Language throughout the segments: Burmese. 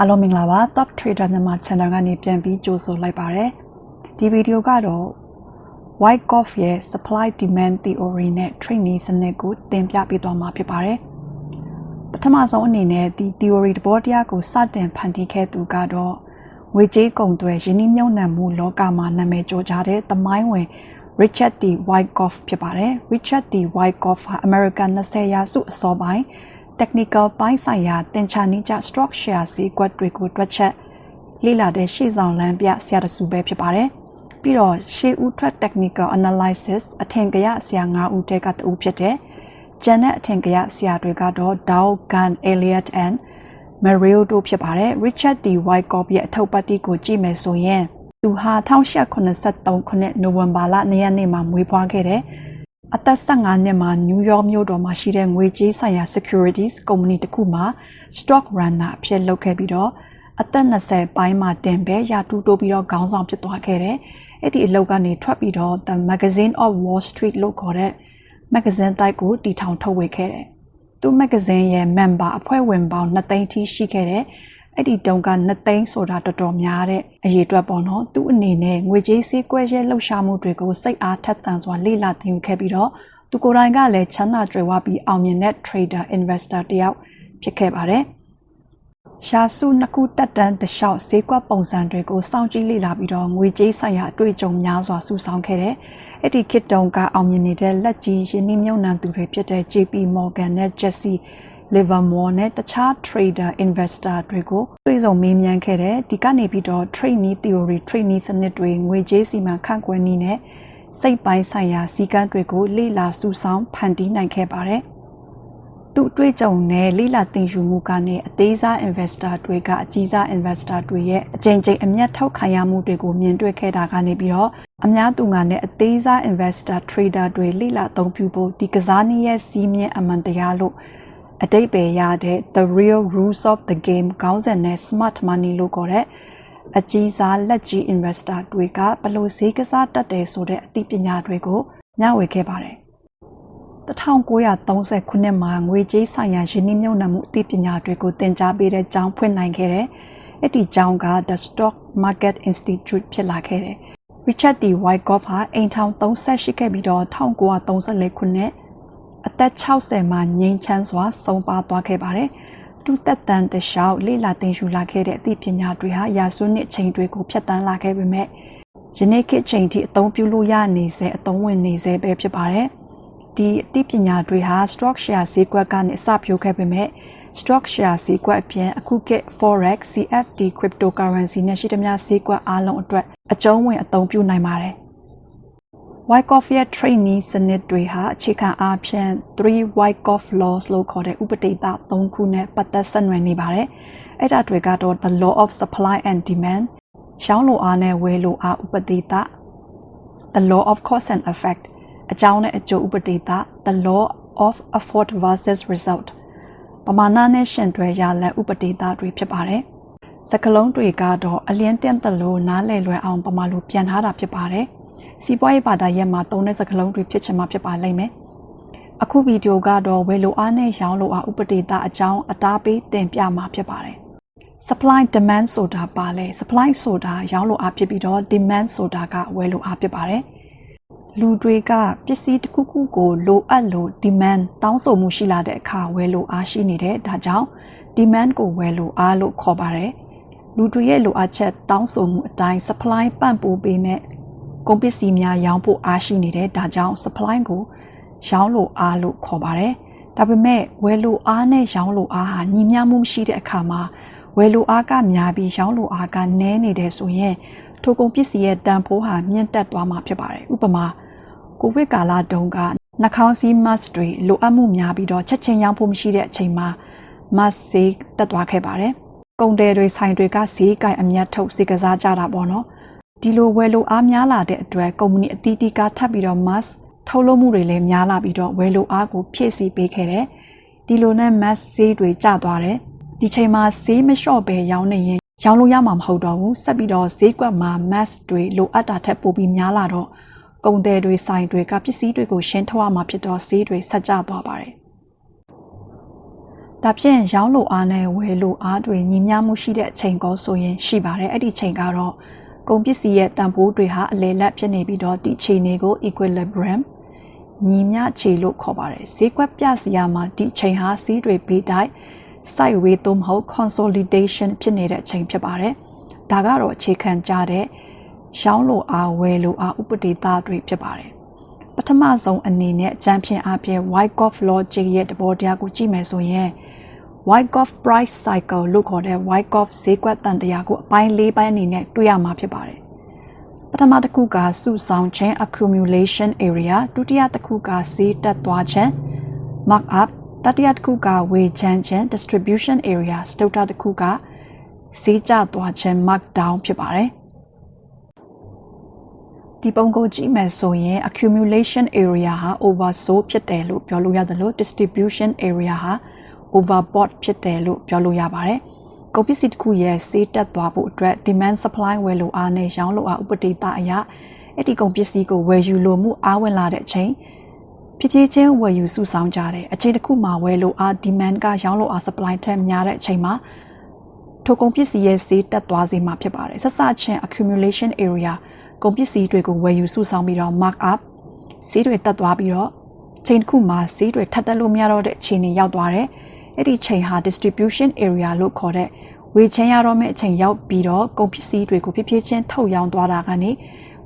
အားလုံးမင်္ဂလာပါ Top Trader မြန်မာ Channel ကနေပြန်ပြီးကြိုဆိုလိုက်ပါရစေဒီဗီဒီယိုကတော့ White Golf ရဲ့ Supply Demand Theory နဲ့ Training စနစ်ကိုသင်ပြပေးသွားမှာဖြစ်ပါတယ်ပထမဆုံးအနေနဲ့ဒီ theory တဘောတရားကိုစတင်ဖန်တီးခဲ့သူကတော့ငွေကြေးကုန်သွယ်ယင်းနှိမ့်မြုံနှံမှုလောကမှာနာမည်ကျော်ကြတဲ့သမိုင်းဝင် Richard D. Wyckoff ဖြစ်ပါတယ် Richard D. Wyckoff ဟာ American 20ရာစုအစောပိုင်း technical ပိုင်းဆိုင်ရာသင်္ချာနည်းကျ stock share ဈေးကွက်တွေကိုတွက်ချက်လေ့လာတဲ့ရှေ့ဆောင်လမ်းပြဆရာတစုပဲဖြစ်ပါတယ်။ပြီးတော့ရှေ့ဦးထွက် technical analysis အထင်ကရဆရာ၅ဦးတဲကတူဖြစ်တဲ့ကျန်တဲ့အထင်ကရဆရာတွေကတော့ Dow, Gunn, Elliott and Merrill တို့ဖြစ်ပါတယ်။ Richard D. Wyckoff ရဲ့အထုပ်ပတ်တိကိုကြည့်မယ်ဆိုရင်သူဟာ1883ခုနှစ်နိုဝင်ဘာလ2ရက်နေ့မှာမွေးဖွားခဲ့တဲ့ အသက်15နှစ်မှာနယူးယောက်မြို့တော်မှာရှိတဲ့ငွေကြေးဆိုင်ရာ securities ကုမ္ပဏီတစ်ခုမှာ stock runner အဖြစ်လုပ်ခဲ့ပြီးတော့အသက်20ပိုင်းမှာတင်ပဲရာထူးတိုးပြီးတော့ခေါင်းဆောင်ဖြစ်သွားခဲ့တယ်။အဲ့ဒီအလုပ်ကနေထွက်ပြီးတော့ The Magazine of Wall Street လို့ခေါ်တဲ့ magazine တိုက်ကိုတည်ထောင်ထုတ်ဝေခဲ့တယ်။သူ magazine ရဲ့ member အဖွဲ့ဝင်ပေါင်း2သိန်းထိရှိခဲ့တဲ့ အဲ့ဒီတုန်းက2သိန်းဆိုတာတော်တော်များတဲ့အရေးအတွက်ပေါ့နော်သူအနေနဲ့ငွေကြေးစည်းကွက်ရဲလှုပ်ရှားမှုတွေကိုစိတ်အားထက်သန်စွာလေ့လာသင်ယူခဲ့ပြီးတော့သူကိုယ်တိုင်ကလည်းချမ်းသာကြွယ်ဝပြီးအောင်မြင်တဲ့ trader investor တယောက်ဖြစ်ခဲ့ပါတယ်ရှာစုနှစ်ခုတက်တန်းတလျှောက်ဈေးကွက်ပုံစံတွေကိုစောင့်ကြည့်လေ့လာပြီးတော့ငွေကြေးဆိုင်ရာအတွေ့အကြုံများစွာစုဆောင်းခဲ့တယ်။အဲ့ဒီခေတ်တုန်းကအောင်မြင်နေတဲ့လက်ကြီးယင်းနှိမ့်မြုံနှံသူတွေဖြစ်တဲ့ JP Morgan နဲ့ Jesse Livermore နဲ့တခြား trader investor တွေကိုတွေ့ဆုံမေးမြန်းခဲ့တဲ့ဒီကနေပြီးတော့ trainee theory trainee စနစ်တွေငွေကြေးစီမံခန့်ခွဲနည်းနဲ့စိတ်ပိုင်းဆိုင်ရာစည်းကမ်းတွေကိုလေ့လာစုဆောင်းဖန်တီးနိုင်ခဲ့ပါတယ်။သူ့တွေ့ကြုံနဲ့လေ့လာသင်ယူမှုကနေအသေးစား investor တွေကအကြီးစား investor တွေရဲ့အကြိမ်ကြိမ်အမျက်ထောက်ခံရမှုတွေကိုမြင်တွေ့ခဲ့တာကနေပြီးတော့အများသူငါနဲ့အသေးစား investor trader တွေလေ့လာသုံးပြုဖို့ဒီကစားနည်းရဲ့စီးမြင်အမှန်တရားလို့ အတိတ်ပဲရတဲ့ the real rules of the game ခေါင်းစဉ်နဲ့ smart money လို့ခေါ်တဲ့အကြီးစားလက်ကြီး investor တွေကဘလို့ဈေးကစားတတ်တယ်ဆိုတဲ့အသိပညာတွေကိုညှဝေခဲ့ပါတယ်1930ခုနှစ်မှာငွေကြေးဆိုင်ရာယင်းနှိမ့်မြုံနှံမှုအသိပညာတွေကိုသင်ကြားပေးတဲ့ကျောင်းဖွင့်နိုင်ခဲ့တယ်။အဲ့ဒီကျောင်းက The Stock Market Institute ဖြစ်လာခဲ့တယ်။ Richard D. Wyckoff ဟာအိမ်ထောင်30ရှိခဲ့ပြီးတော့1934ခုနှစ် အသက်60မှာငြိမ်းချမ်းစွာဆုံးပါသွားခဲ့ပါတယ်။သူသက်တမ်းတလျှောက်လေ့လာသင်ယူလာခဲ့တဲ့အသိပညာတွေဟာရာစုနှစ်အချိန်တွေကိုဖြတ်တန်းလာခဲ့ပေမဲ့ယနေ့ခေတ်အချိန်ထိအသုံးပြုလို့ရနေစေအသုံးဝင်နေစေပဲဖြစ်ပါတယ်။ဒီအသိပညာတွေဟာ stock share ဈေးကွက်ကနေအစပြုခဲ့ပေမဲ့ stock share ဈေးကွက်အပြင်အခုခေတ် forex CFD cryptocurrency နဲ့ရှိသမျှဈေးကွက်အားလုံးအတွက်အကျုံးဝင်အသုံးပြုနိုင်ပါတယ်။ Wyckoff ရဲ့ trainee စနစ်တွေဟာအခြေခံအားဖြင့်3 Wyckoff laws လို့ခေါ်တဲ့ဥပဒေသ3ခုနဲ့ပတ်သက်ဆက်နွယ်နေပါတယ်။အဲ့ဒါတွေကတော့ the law of supply and demand ရောင်းလိုအားနဲ့ဝယ်လိုအားဥပဒေသ the law of cause and effect အကြောင်းနဲ့အကျိုးဥပဒေသ the law of effort versus result ပမာဏနဲ့ရှင်တွဲရလက်ဥပဒေသတွေဖြစ်ပါတယ်စကလုံးတွေကတော့အလင်းတင့်တလို့နားလည်လွယ်အောင်ပမာလိုပြန်ထားတာဖြစ်ပါတယ် စီးပွားရေးဘာသာရပ်မှာသုံးတဲ့စကလုံးတွေဖြစ်ချင်မှဖြစ်ပါလိမ့်မယ်အခုဗီဒီယိုကတော့ဝယ်လိုအားနဲ့ရောင်းလိုအားဥပဒေသအကြောင်းအသားပေးတင်ပြမှာဖြစ်ပါတယ် supply demand ဆိုတာပါလဲ supply ဆိုတာရောင်းလိုအားဖြစ်ပြီးတော့ demand ဆိုတာကဝယ်လိုအားဖြစ်ပါတယ်လူတွေကပစ္စည်းတစ်ခုခုကိုလိုအပ်လို့ demand တောင်းဆိုမှုရှိလာတဲ့အခါဝယ်လို့အားရှိနေတယ်ဒါကြောင့် demand ကိုဝယ်လို့အားလို့ခေါ်ပါတယ်လူတွေရဲ့လိုအပ်ချက်တောင်းဆိုမှုအတိုင်း supply ပံ့ပိုးပေးမဲ့ ကုန်ပစ္စည်းများရောင်းဖို့အားရှိနေတယ်ဒါကြောင့် supply ကိုရောင်းလို့အားလို့ခေါ်ပါတယ်ဒါပေမဲ့ဝယ်လို့အားနဲ့ရောင်းလို့အားဟာညီမျှမှုမရှိတဲ့အခါမှာဝယ်လို့အားကများပြီးရောင်းလို့အားကနည်းနေတယ်ဆိုရင်ထိုကုန်ပစ္စည်းရဲ့တန်ဖိုးဟာမြင့်တက်သွားမှာဖြစ်ပါတယ်ဥပမာကိုဗစ်ကာလတုန်းကနှာခေါင်းစည်း mask တွေလိုအပ်မှုများပြီးတော့ချက်ချင်းရောင်းဖို့မရှိတဲ့အချိန်မှာ mask ဈေးတက်သွားခဲ့ပါတယ်။ကုန်တယ်တွေဆိုင်တွေကဈေးကိုင်အမြတ်ထုတ်ဈေးကစားကြတာပေါ့နော်။ ဒီလိုဝယ်လိုအားများလာတဲ့အတွက်ကုမ္ပဏီအသီးသီးကထပ်ပြီးတော့ mask ထုတ်လုပ်မှုတွေလည်းများလာပြီးတော့ဝယ်လိုအားကိုဖြည့်ဆည်းပေးခဲ့တယ်။ဒီလိုနဲ့ mask ဈေးတွေကျသွားတယ်။ဒီချိန်မှာဈေးမလျှော့ပဲရောင်းနေရင်ရောင်းလို့ရမှာမဟုတ်တော့ဘူး။ဆက်ပြီးတော့ဈေးကွက်မှာ mask တွေလိုအပ်တာထက်ပိုပြီးများလာတော့ကုန်သည်တွေဆိုင်တွေကပစ္စည်းတွေကိုရှင်းထုတ်ရမှာဖြစ်တော့ဈေးတွေဆက်ကျသွားပါတယ်။ဒါဖြင့်ရောင်းလိုအားနဲ့ဝယ်လိုအားတွေညီမျှမှုရှိတဲ့အချိန်ကောဆိုရင်ရှိပါတယ်အဲ့ဒီချိန်ကတော့ ကုန်ပစ္စည်းရဲ့တန်ဖိုးတွေဟာအလေလက်ဖြစ်နေပြီးတော့ဒီချိန်တွေကို equilibrium ညီမျှခြေလို့ခေါ်ပါတယ်ဈေးကွက်ပြစီယာမှာဒီချိန်ဟာစီးတွေဘေးတိုက် sideway သို့မဟုတ် consolidation ဖြစ်နေတဲ့အချိန်ဖြစ်ပါတယ်ဒါကတော့အခြေခံကြတဲ့ရောင်းလိုအားဝယ်လိုအားဥပဒေသားတွေဖြစ်ပါတယ်ပထမဆုံးအနေနဲ့အကြံဖြင့်အပြင် Wyckoff logic ရဲ့သဘောတရားကိုကြည့်မယ်ဆိုရင် Wyckoff price cycle လို့ခေါ်တဲ့ Wyckoff ဈေးကွက်တန်တရားကိုအပိုင်း၄ပိုင်းအနေနဲ့တွေ့ရမှာဖြစ်ပါတယ်ပထမတစ်ခုကစုဆောင်ခြင်း accumulation area ဒုတိယတစ်ခုကဈေးတက်သွားခြင်း mark up တတိယတစ်ခုကဝေချမ်းခြင်း distribution area စတုတ္ထတစ်ခုကဈေးကျသွားခြင်း mark down ဖြစ်ပါတယ်ဒီပုံကိုကြည့်မယ်ဆိုရင် accumulation area ဟာ oversold ဖြစ်တယ်လို့ပြောလို့ရတယ်လို့ distribution area ဟာ overbought ဖြစ်တယ်လို့ပြောလို့ရပါတယ်။ကုန်ပစ္စည်းတစ်ခုရဲ့ဈေးတက်သွားဖို့အတွက် demand supply ဝယ်လိုအားနဲ့ရောင်းလိုအားဥပဒေတအရာအဲ့ဒီကုန်ပစ္စည်းကိုဝယ်ယူလိုမှုအားဝင်လာတဲ့အချိန်ဖြစ်ဖြစ်ချင်းဝယ်ယူစုဆောင်းကြတယ်အချိန်တစ်ခုမှာဝယ်လိုအား demand ကရောင်းလိုအား supply ထက်များတဲ့အချိန်မှာထိုကုန်ပစ္စည်းရဲ့ဈေးတက်သွားစေမှာဖြစ်ပါတယ်ဆက်စချင်း accumulation area ကုန်ပစ္စည်းတွေကိုဝယ်ယူစုဆောင်းပြီးတော့ mark up ဈေးတွေတက်သွားပြီးတော့ချိန်တစ်ခုမှာဈေးတွေထပ်တက်လို့မရတော့တဲ့အခြေအနေရောက်သွားတယ် အဲ့ဒီချိန်ဟာ distribution area လို့ခေါ်တဲ့ဝေချမ်းရတော့မယ့်အချိန်ရောက်ပြီးတော့ကုန်ပစ္စည်းတွေကိုဖြည်းဖြည်းချင်းထုတ်ရောင်းသွားတာကနေ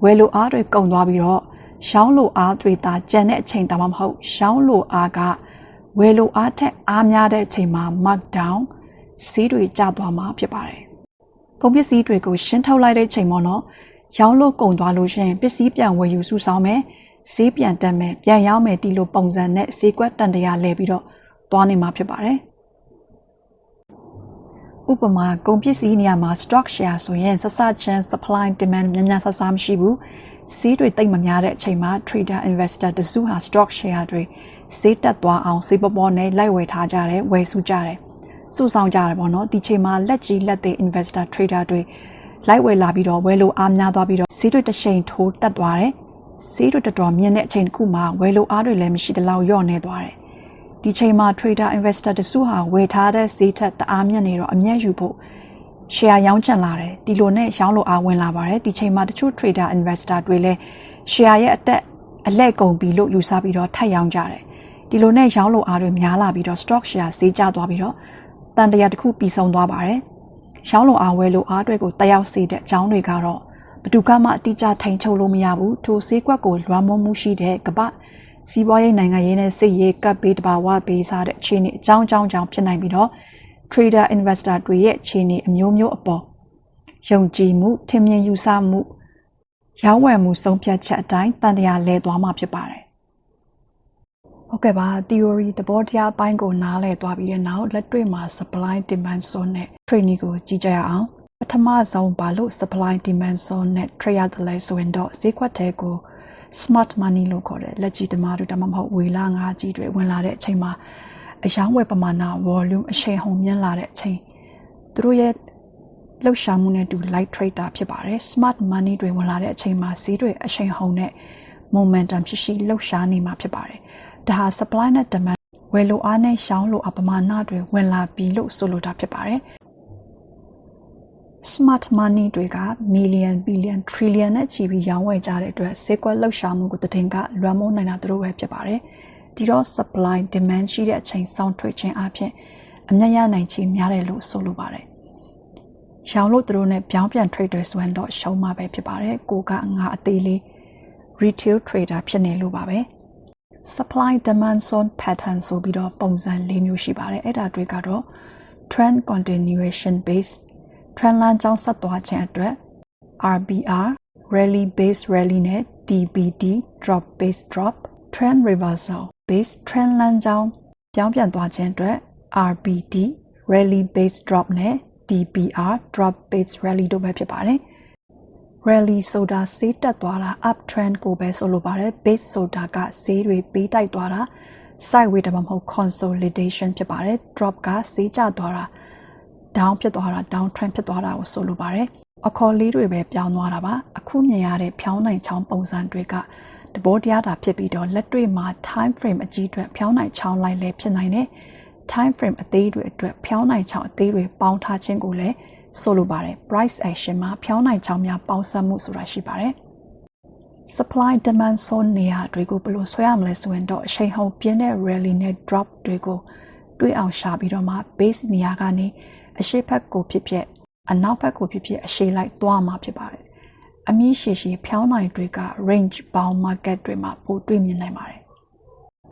ဝယ်လိုအားတွေကုန်သွားပြီးတော့ရှောင်းလိုအားတွေသာကျန်တဲ့အချိန်တောင်မှမဟုတ်ရှောင်းလိုအားကဝယ်လိုအားထက်အားများတဲ့အချိန်မှာ mark down ဈေးတွေကျသွားမှာဖြစ်ပါတယ်။ကုန်ပစ္စည်းတွေကိုရှင်းထုတ်လိုက်တဲ့ချိန်မှာတော့ရောင်းလို့ကုန်သွားလို့ရှင်ပစ္စည်းပြန်ဝယ်ယူစုဆောင်းမယ်ဈေးပြန်တက်မယ်ပြန်ရောင်းမယ်ဒီလိုပုံစံနဲ့ဈေးကွက်တန်တရားလဲပြီးတော့ သွားနေမှာဖြစ်ပါတယ်။ဥပမာကုန်ပစ္စည်းနေရာမှာ stock share ဆိုရင်စစချင်း supply demand များများဆဆမရှိဘူး။ဈေးတွေတိတ်မများတဲ့အချိန်မှာ trader investor တစုဟာ stock share တွေဈေးတက်သွားအောင်ဈေးပေါ်ပေါ်နဲ့လိုက်ဝယ်ထားကြတယ်ဝယ်စုကြတယ်။စုဆောင်ကြတယ်ပေါ့နော်။ဒီချိန်မှာလက်ကြီးလက်သေး investor trader တွေလိုက်ဝယ်လာပြီးတော့ဝယ်လိုအားများသွားပြီးတော့ဈေးတွေတစ်ချိန်ထိုးတက်သွားတယ်။ဈေးတွေတော်တော်မြင့်တဲ့အချိန်တစ်ခုမှာဝယ်လိုအားတွေလည်းမရှိတလောက်လျော့နေသွားတယ်။ ဒီချိန်မှာ trader investor တစုဟာဝယ်ထားတဲ့ဈေးထက်တအားမြင့်နေတော့အမျက်ယူဖို့ share ရောင်းချင်လာတယ်ဒီလိုနဲ့ရောင်းလို့အားဝင်လာပါတယ်ဒီချိန်မှာတချို့ trader investor တွေလည်း share ရဲ့အတက်အလဲကုန်ပြီလို့ယူဆပြီးတော့ထပ်ရောင်းကြတယ်ဒီလိုနဲ့ရောင်းလို့အားတွေများလာပြီးတော့ stock share ဈေးကျသွားပြီးတော့တန်တရာတစ်ခုပြီးဆုံးသွားပါတယ်ရောင်းလို့အားဝယ်လို့အားတွေကိုတက်ရောက်စေတဲ့အကြောင်းတွေကတော့ဘယ်သူကမှအတိအကျထိန်ချုပ်လို့မရဘူးထိုဈေးကွက်ကိုလွှမ်းမိုးမှုရှိတဲ့ကမ္ဘာ စီးပွားရေးနိုင်ငံရေးနဲ့စစ်ရေးကပ်ပေးတဘာဝပေးစားတဲ့အခြေအနေအကြောင်းအကြောင်းကြောင့်ဖြစ်နိုင်ပြီးတော့ trader investor တွေရဲ့အခြေအနေအမျိုးမျိုးအပေါ်ယုံကြည်မှုထင်မြင်ယူဆမှုရောင်းဝယ်မှုဆုံးဖြတ်ချက်အတိုင်းတန်တရားလဲသွားမှာဖြစ်ပါတယ်။ဟုတ်ကဲ့ပါ theory သဘောတရားအပိုင်းကိုနားလည်သွားပြီးတဲ့နောက်လက်တွေ့မှာ supply demand zone နဲ့ training ကိုကြည့်ကြရအောင်။ပထမဆုံးဘာလို့ supply demand zone နဲ့ trade ရတယ်လဲဆိုရင်တော့ဈေးကွက်တဲကို smart money လို့ခေါ်တဲ့လက်ကြီးသမားတွေဒါမှမဟုတ်ဝေလာငါးကြီးတွေဝင်လာတဲ့အချိန်မှာအယောင်းဝယ်ပမာဏ volume အရှိန်ဟုန်မြင့်လာတဲ့အချိန်သူတို့ရဲ့လှုပ်ရှားမှုနဲ့တူ light trader ဖြစ်ပါတယ် smart money တွေဝင်လာတဲ့အချိန်မှာဈေးတွေအရှိန်ဟုန်နဲ့ momentum ဖြစ်ရှိလှုပ်ရှားနေမှာဖြစ်ပါတယ်ဒါဟာ supply နဲ့ demand ဝယ်လိုအားနဲ့ရှောင်းလိုအပမာဏတွေဝင်လာပြီလို့ဆိုလိုတာဖြစ်ပါတယ် smart money တွေက million billion trillion နဲ့ချီပြီးရောင်းဝယ်ကြတဲ့အတွက်ဈေးကွက်လှုပ်ရှားမှုကိုတင်ကလွှမ်းမိုးနိုင်တာတို့ပဲဖြစ်ပါတယ်။ဒီတော့ supply demand ရှိတဲ့အချိန်စောင့်ထွက်ခြင်းအပြင်အမျက်ရနိုင်ခြင်းများတယ်လို့ဆိုလိုပါတယ်။ရောင်းလို့တို့နဲ့ပြောင်းပြန် trader ဆိုရင်တော့ရှုံးမှာပဲဖြစ်ပါတယ်။ကိုကငါအသေးလေး retail trader ဖြစ်နေလို့ပါပဲ။ supply demand zone pattern ဆိုပြီးတော့ပုံစံ၄မျိုးရှိပါတယ်။အဲ့ဒါတွေကတော့ trend continuation based trend line ကြောင်းဆက်သွားခြင်းအတွက် RBR rally base rally နဲ့ DBD drop base drop trend reversal base trend line ကြောင်းပြောင်းပြန်သွားခြင်းအတွက် RBD rally base drop နဲ့ DBR drop base rally တို့ပဲဖြစ်ပါတယ် rally ဆိုတာဈေးတက်သွားတာ up trend ကိုပဲဆိုလိုပါတယ် base ဆိုတာကဈေးတွေပေးတိုက်သွားတာ sideways တမမဟုတ် consolidation ဖြစ်ပါတယ် drop ကဈေးကျသွားတာ down ဖြစ်သွားတာ down trend ဖြစ်သွားတာကိုဆိုလိုပါတယ်အခေါ်လေးတွေပဲပြောင်းသွားတာပါအခုမြင်ရတဲ့ဖြောင်းနိုင်ချောင်းပုံစံတွေကတဘောတရားတာဖြစ်ပြီးတော့လက်တွေ့မှာ time frame အကြီးအတွက်ဖြောင်းနိုင်ချောင်းလိုက်လည်းဖြစ်နိုင်တယ် time frame အသေးတွေအတွက်ဖျောင်းနိုင်ချောင်းအသေးတွေပေါင်းထားခြင်းကိုလည်းဆိုလိုပါတယ် price action မှာဖျောင်းနိုင်ချောင်းများပေါင်းစပ်မှုဆိုတာရှိပါတယ် supply demand zone နေရာတွေကိုဘယ်လိုဆွဲရမလဲဆိုရင်တော့အချိန်ဟုန်ပြင်းတဲ့ rally နဲ့ drop တွေကိုတွေးအောင်ရှာပြီးတော့မှ base နေရာကနေ အရှိတ်ဘက်ကိုဖြစ်ဖြစ်အနောက်ဘက်ကိုဖြစ်ဖြစ်အရှိတ်လိုက်သွားမှာဖြစ်ပါတယ်အမြင့်ရှည်ရှည်ဖျောင်းနိုင်တွေက range bound market တွေမှာပိုတွေ့မြင်နိုင်ပါတယ်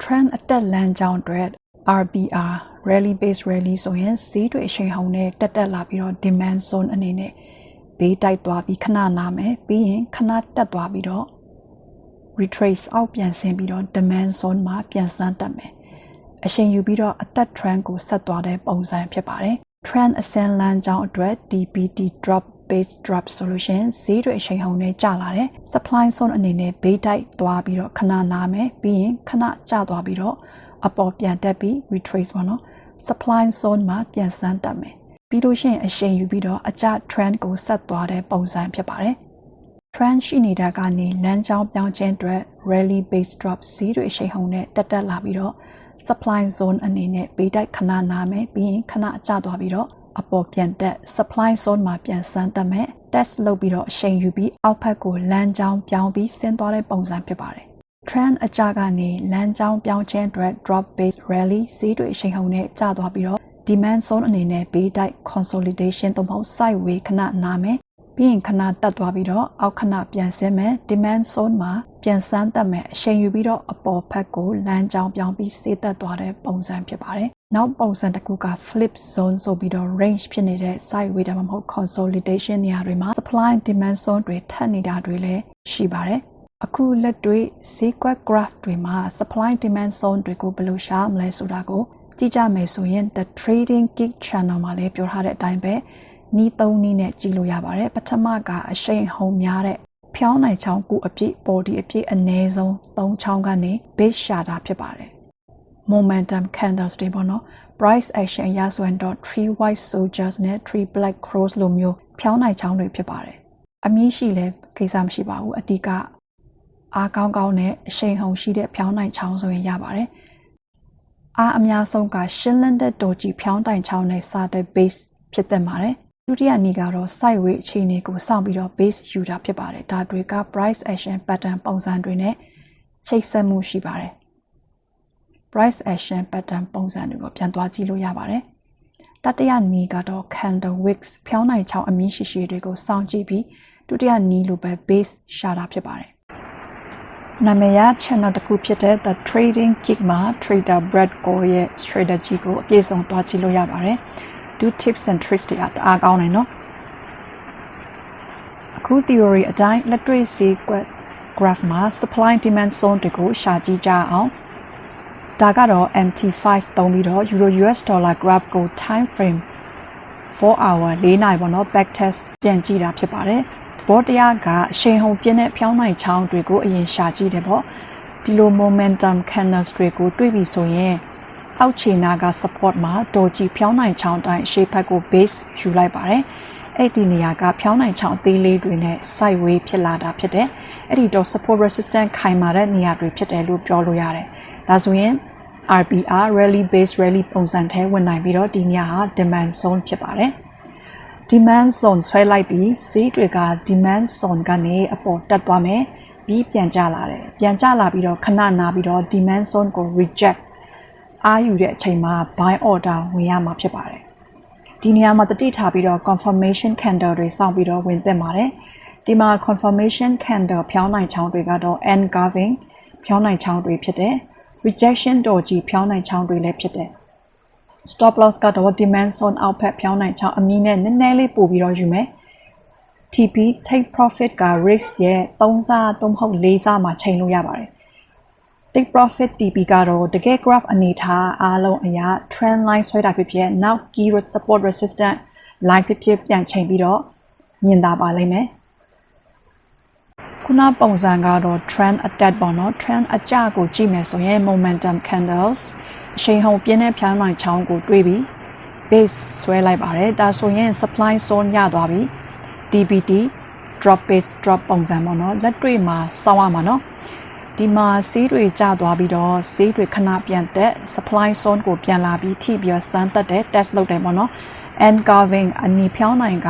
trend အတက်လမ်းကြောင်းအတွက် RBR rally base rally ဆိုရင်ဈေးတွေအချိန်ဟုန်နဲ့တက်တက်လာပြီးတော့ demand zone အနေနဲ့ဘေးတိုက်သွားပြီးခဏနာမယ်ပြီးရင်ခဏတက်သွားပြီးတော့ retrace အောက်ပြန်ဆင်းပြီးတော့ demand zone မှာပြန်စမ်းတက်မယ်အချိန်ယူပြီးတော့အသက် trend ကိုဆက်သွားတဲ့ပုံစံဖြစ်ပါတယ် trend အစင်းလမ်းကြောင်းအတွက် DPT drop base drop solution ဈေးတွေအချိန်ဟုန်နဲ့ကျလာတယ် supply zone အနေနဲ့ဘေးတိုက်သွားပြီးတော့ခဏနာမယ်ပြီးရင်ခဏကျသွားပြီးတော့အပေါ်ပြန်တက်ပြီး retrace ပေါ့နော် supply zone မှာပြန်စမ်းတက်မယ်ပြီးလို့ရှိရင်အချိန်ယူပြီးတော့အကျ trend ကိုဆက်သွားတဲ့ပုံစံဖြစ်ပါတယ် trend ရှိနေတာကနေလမ်းကြောင်းပြောင်းခြင်းအတွက် rally base drop ဈေးတွေအချိန်ဟုန်နဲ့တက်တက်လာပြီးတော့ supply zone အနေနဲ့ဘေးတိုက်ခဏနာမယ်ပြီးရင်ခဏကျသွားပြီးတော့အပေါ်ပြန်တက် supply zone မှာပြန်စမ်းတက်မယ် test လုပ်ပြီးတော့အချိန်ယူပြီးအောက်ဘက်ကိုလမ်းကြောင်းပြောင်းပြီးဆင်းသွားတဲ့ပုံစံဖြစ်ပါတယ် trend အကြကနေလမ်းကြောင်းပြောင်းခြင်းအတွက် drop base rally ဈေးတွေအချိန်ဟုန်နဲ့ကျသွားပြီးတော့ demand zone အနေနဲ့ဘေးတိုက် consolidation သို့မဟုတ် sideway ခဏနာမယ် ပြီးရင်ခဏတက်သွားပြီးတော့အောက်ခဏပြန်ဆင်းမယ် demand zone မှာပြန်စမ်းတက်မယ်အချိန်ယူပြီးတော့အပေါ်ဘက်ကိုလမ်းကြောင်းပြောင်းပြီးစေးတက်သွားတဲ့ပုံစံဖြစ်ပါတယ်နောက်ပုံစံတစ်ခုက flip zone ဆိုပြီးတော့ range ဖြစ်နေတဲ့ sideway ဒါမှမဟုတ် consolidation နေရာတွေမှာ supply and demand zone တွေထပ်နေတာတွေလည်းရှိပါတယ်အခုလက်တွေ့ဈေးကွက် graph တွေမှာ supply demand zone တွေကိုဘယ်လိုရှာမလဲဆိုတာကိုကြည့်ကြမယ်ဆိုရင် the trading geek channel မှာလည်းပြောထားတဲ့အတိုင်းပဲ နီးသုံးနီးနဲ့ကြည့်လို့ရပါတယ်ပထမကအရှိန်ဟုန်များတဲ့ဖြောင်းနိုင်ချောင်းကူအပြည့် body အပြည့်အနည်းဆုံး3ချောင်းကနေ base ရှာတာဖြစ်ပါတယ် momentum candles တွေပေါ့နော် price action အရဆိုရင်တော့3 white soldiers နဲ့3 black cross လိုမျိုးဖြောင်းနိုင်ချောင်းတွေဖြစ်ပါတယ်အမြင့်ရှိလဲကိစ္စမရှိပါဘူးအတိကအားကောင်းကောင်းနဲ့အရှိန်ဟုန်ရှိတဲ့ဖြောင်းနိုင်ချောင်းဆိုရင်ရပါတယ်အားအများဆုံးကရှင်းလန်းတဲ့တော်ကြီးဖြောင်းတိုင်ချောင်းနဲ့စတဲ့ base ဖြစ်တဲ့ပါတယ် ဒုတိယနေ့ကတော့ sideway အခြေအနေကိုစောင့်ပြီးတော့ base ယူတာဖြစ်ပါတယ်ဒါတွေက price action pattern ပုံစံတွေနဲ့ချိတ်ဆက်မှုရှိပါတယ် price action pattern ပုံစံတွေကိုပြန်သွားကြည့်လို့ရပါတယ်တတိယနေ့ကတော့ candle wicks ဖြောင်းနိုင်ချောင်းအမြင့်ရှိရှိတွေကိုစောင့်ကြည့်ပြီးဒုတိယနေ့လိုပဲ base ရှာတာဖြစ်ပါတယ်နာမည်ရ channel တစ်ခုဖြစ်တဲ့ The Trading Geek မှာ Trader Brad Gore ရဲ့ strategy ကိုအပြည့်စုံတွားကြည့်လို့ရပါတယ်။ do tips and tricks တွေအားအားကောင်းတယ်နော်။အခု theory အတိုင်းလက်တွေ့ဈေးကွက် graph မှာ supply demand zone တွေကိုရှာကြည့်ကြအောင်။ဒါကတော့ MT5 သုံးပြီးတော့ Euro US dollar graph ကို time frame 4 hour ၄နိုင်ပေါ့နော် back test ပြန်ကြည့်တာဖြစ်ပါတယ်။ဘောတရားကအရှိန်ဟုန်ပြင်းတဲ့ဖြောင်းနိုင်ချောင်းတွေကိုအရင်ရှာကြည့်တယ်ပေါ့ဒီလို momentum candles တွေကိုတွေ့ပြီဆိုရင် အောက်ခြေနာက support မှာဒေါ်ကြီးဖြောင်းနိုင်ချောင်းတိုင်းရှေ့ဘက်ကို base ယူလိုက်ပါတယ်အဲ့ဒီနေရာကဖြောင်းနိုင်ချောင်းအသေးလေးတွေနဲ့ sideway ဖြစ်လာတာဖြစ်တယ်အဲ့ဒီတော့ support resistance ခိုင်မာတဲ့နေရာတွေဖြစ်တယ်လို့ပြောလို့ရတယ်ဒါဆိုရင် RPR rally base rally ပုံစံထဲဝင်နိုင်ပြီးတော့ဒီနေရာဟာ demand zone ဖြစ်ပါတယ် demand zone ဆွဲလိုက်ပြီးဈေးတွေက demand zone ကနေအပေါ်တက်သွားမယ်ပြီးပြန်ကျလာတယ်ပြန်ကျလာပြီးတော့ခဏနာပြီးတော့ demand zone ကို reject အားယူတဲ့အချိန်မှာ buy order ဝင်ရမှာဖြစ်ပါတယ်ဒီနေရာမှာတတိထားပြီးတော့ confirmation candle တွေစောင့်ပြီးတော့ဝင်သင့်ပါတယ်ဒီမှာ confirmation candle ဖြောင်းနိုင်ချောင်းတွေကတော့ end carving ဖြောင်းနိုင်ချောင်းတွေဖြစ်တယ် rejection တော်ကြီးဖြောင်းနိုင်ချောင်းတွေလည်းဖြစ်တယ် stop loss ကတော့ demand zone အောက်ဖက်ဖြောင်းနိုင်ချောင်းအမီနဲ့နည်းနည်းလေးပို့ပြီးတော့ယူမယ် TP take profit က risk ရဲ့3စား3မဟုတ်4စားမှာချိန်လို့ရပါတယ် take profit TP ကတော့တကယ် graph အနေထားအားလုံးအရာ trend line ဆွဲတာဖြစ်ဖြစ်နောက် key support resistance line ဖြစ်ဖြစ်ပြန်ချိန်ပြီးတော့မြင်သာပါလိမ့်မယ်ခုနပုံစံကတော့ trend attack ပေါ့နော် trend အကျကိုကြည့်မယ်ဆိုရင် momentum candles အရှိန်ဟုန်ပြင်းတဲ့ဖြားနိုင်ချောင်းကိုတွေးပြီး base ဆွဲလိုက်ပါတယ်ဒါဆိုရင် supply zone ရသွားပြီ DBT drop base drop ပုံစံပေါ့နော်လက်တွေ့မှာစောင်းရမှာနော် ဒီမှာဆေးတွေကျသွားပြီးတော့ဆေးတွေခဏပြန်တက် supply zone ကိုပြန်လာပြီးထိပြီးတော့စမ်းသပ်တယ် test လုပ်တယ်ပေါ့နော် and carving အနီဖြောင်းနိုင်က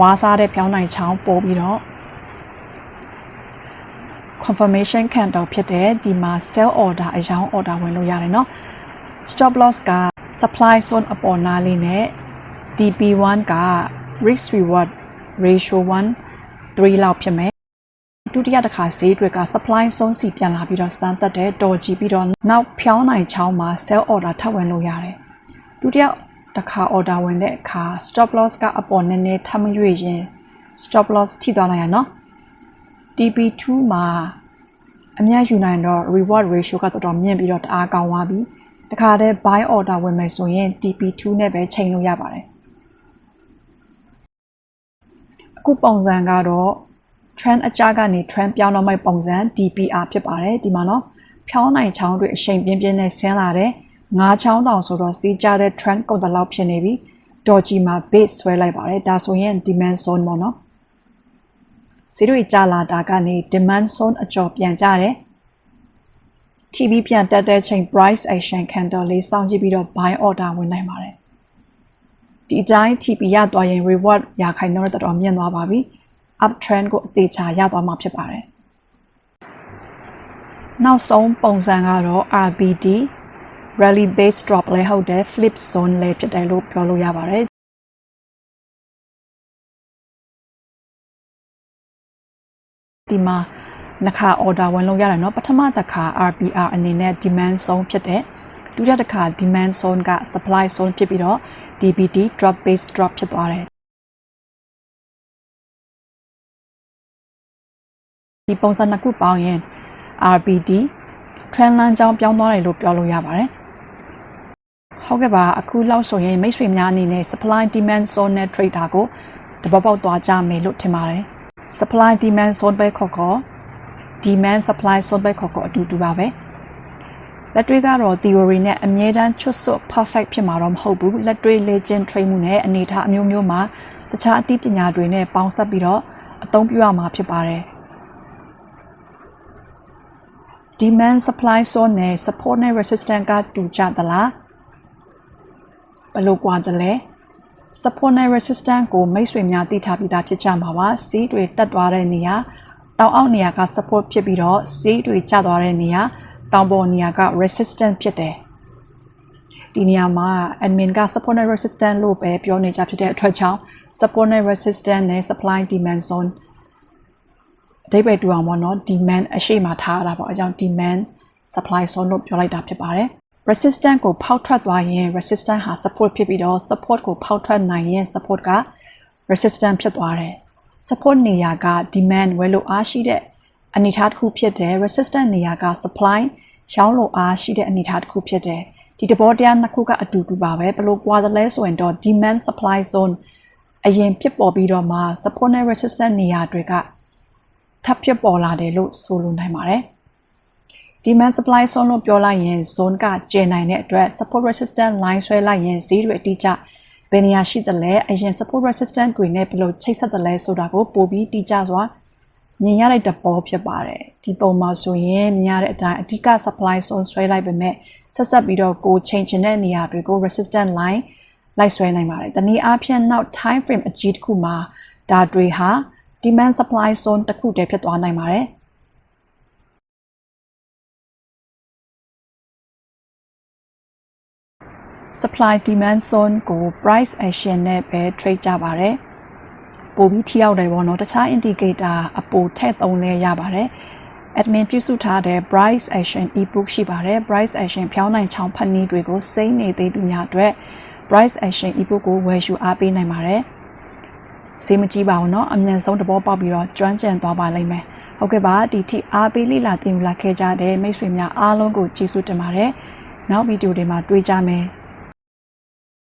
ဝါးစားတဲ့ဖြောင်းနိုင်ချောင်းပို့ပြီးတော့ confirmation ခံတော့ဖြစ်တဲ့ဒီမှာ sell order အယောင်း order ဝင်လို့ရတယ်เนาะ stop loss က supply zone အပေါ်နားလေးနဲ့ DP1 က risk reward ratio 1 3လောက်ဖြစ်မယ် ဒုတိယတစ်ခါဈေးတွေက supply zone စီပြန်လာပြီးတော့စမ်းသပ်တဲ့တော်ကြည့်ပြီးတော့နောက်ဖြောင်းနိုင်ချောင်းမှာ sell order ထပ်ဝင်လို့ရတယ်ဒုတိယတစ်ခါ order ဝင်တဲ့အခါ stop loss ကအပေါ်နည်းနည်းထပ်မရွေ့ရင် stop loss ထိသွားနိုင်ရနော် TP2 မှာအများယူနိုင်တော့ reward ratio ကတော်တော်မြင့်ပြီးတော့တအားကောင်းသွားပြီတခါတည်း buy order ဝင်မယ်ဆိုရင် TP2 နဲ့ပဲချိန်လို့ရပါတယ်အခုပုံစံကတော့ trend အကြကနေ trend ပြောင်းတော့မဲ့ပုံစံ DPR ဖြစ်ပါတယ်ဒီမှာနော်ဖြောင်းနိုင်ချောင်းတွေအချိန်ပြင်းပြင်းနဲ့ဆင်းလာတယ်ငါးချောင်းတောင်ဆိုတော့စီးကြတဲ့ trend ကုန်တဲ့လောက်ဖြစ်နေပြီဒေါ်ဂျီမှာ base ဆွဲလိုက်ပါတယ်ဒါဆိုရင် demand zone ပေါ့နော်စီတွေကြလာတာကနေ demand zone အကျော်ပြန်ကြတယ် TV ပြန်တက်တဲ့ချိန် price action candle လေးစောင့်ကြည့်ပြီးတော့ buy order ဝင်နိုင်ပါတယ်ဒီအတိုင်း TP ရသွားရင် reward ရခိုင်တော့တော်တော်မြင့်သွားပါပြီ up trend ကိုအသေးချာရသွားမှာဖြစ်ပါတယ်နောက်ဆုံးပုံစံကတော့ RBD rally base drop လဲဟုတ်တယ် flip zone လဲဖြစ်တယ်လို့ပြောလို့ရပါတယ်ဒီမှာနှစ်ခါ order ဝင်လို့ရတယ်เนาะပထမတစ်ခါ RPR အနေနဲ့ demand zone ဖြစ်တယ်ဒုတိယတစ်ခါ demand zone က supply zone ဖြစ်ပြီးတော့ DBD drop base drop ဖြစ်သွားတယ် ဒီပုံစံနှစ်ခုပေါင်းရင် RBD trend line ကြောင်းပြောင်းသွားတယ်လို့ပြောလို့ရပါတယ်ဟုတ်ကဲ့ပါအခုလောက်ဆိုရင်မိတ်ဆွေများအနေနဲ့ supply demand zone နဲ့ trader ကိုတပတ်ပေါက်သွားကြမယ်လို့ထင်ပါတယ် supply demand zone ပဲခေါ်ခေါ် demand supply zone ပဲခေါ်ခေါ်အတူတူပါပဲလက်တွေ့ကတော့ theory နဲ့အမြဲတမ်းချွတ်ဆွတ် perfect ဖြစ်မှာတော့မဟုတ်ဘူးလက်တွေ့လေ့ကျင့် train မှုနဲ့အနေထားအမျိုးမျိုးမှာတခြားအသိပညာတွေနဲ့ပေါင်းစပ်ပြီးတော့အသုံးပြုရမှာဖြစ်ပါတယ် demand supply zone နဲ့ support နဲ့ resistance ကတူကြသလားဘယ်လိုကွာတယ်လဲ support နဲ့ resistance ကိုမိတ်ဆွေများသိထားပြီးသားဖြစ်ကြမှာပါစီးတွေတက်သွားတဲ့နေရာတောင်အောက်နေရာက support ဖြစ်ပြီးတော့စီးတွေကျသွားတဲ့နေရာတောင်ပေါ်နေရာက resistance ဖြစ်တယ်ဒီနေရာမှာ admin က support နဲ့ resistance လို့ပဲပြောနေကြဖြစ်တဲ့အတွက်ကြောင့် support နဲ့ resistance နဲ့ supply demand zone အဓိပ္ပာယ်တူအောင်ပေါ့နော် demand အရှိမထားတာပေါ့အကြောင်း demand supply zone လို့ပြောလိုက်တာဖြစ်ပါတယ် resistance ကိုဖောက်ထွက်သွားရင် resistance ဟာ support ဖြစ်ပြီးတော့ support ကိုဖောက်ထွက်နိုင်ရင် support က resistance ဖြစ်သွားတယ် support နေရာက demand ဝယ်လို့အားရှိတဲ့အနေအထားတစ်ခုဖြစ်တယ် resistance နေရာက supply ရောင်းလို့အားရှိတဲ့အနေအထားတစ်ခုဖြစ်တယ်ဒီတဘောတရားနှစ်ခုကအတူတူပါပဲဘယ်လိုကွာသလဲဆိုရင်တော့ demand supply zone အရင်ဖြစ်ပေါ်ပြီးတော့မှ support နဲ့ resistance နေရာတွေက ထပ်ဖြစ်ပေါ်လာတယ်လို့ဆိုလိုနိုင်ပါတယ်။ demand supply zone လို့ပြောလိုက်ရင် zone ကကျယ်နိုင်တဲ့အတွက် support resistance line ဆွဲလိုက်ရင်ဈေးတွေအတိအကျဘယ်နေရာရှိသလဲအရင် support resistance တွေနဲ့ဘယ်လိုချိတ်ဆက်သလဲဆိုတာကိုပိုပြီးတိကျစွာမြင်ရတဲ့တပေါ်ဖြစ်ပါတယ်ဒီပုံမှာဆိုရင်မြင်ရတဲ့အတိုင်းအဓိက supply zone ဆွဲလိုက်ပေမဲ့ဆက်ဆက်ပြီးတော့ကိုချိန်ချင်တဲ့နေရာတွေကို resistance line လိုက်ဆွဲနိုင်ပါတယ်။တနည်းအားဖြင့်နောက် time frame အကြီးတစ်ခုမှာဒါတွေဟာ demand supply zone တစ်ခုတည်းဖြစ်သွားနိုင်ပါတယ်။ supply demand zone ကို price action နဲ့ပဲ trade ကြပါတယ်။ပိုပြီးထိရောက်တယ်ပေါ့နော်။တခြား indicator အပိုထည့်သုံးလဲရပါတယ်။ admin ပြုစုထားတဲ့ price action ebook ရှိပါတယ်။ price action ဖြောင်းနိုင်ချောင်းဖတ်နည်းတွေကိုစိမ့်နေသေးသူများအတွက် price action ebook ကိုဝယ်ယူအားပေးနိုင်ပါတယ်။ ဈေးမကြီးပါဘူးเนาะအမြန်ဆုံးတဘောပေါက်ပြီးတော့ကျွမ်းကျင်သွားပါလိမ့်မယ်။ဟုတ်ကဲ့ပါဒီထိအားပေးလိလာတင်ယူလာခဲ့ကြတဲ့မိတ်ဆွေများအားလုံးကိုကျေးဇူးတင်ပါတယ်။နောက်ဗီဒီယိုတွေမှာတွေ့ကြမယ်။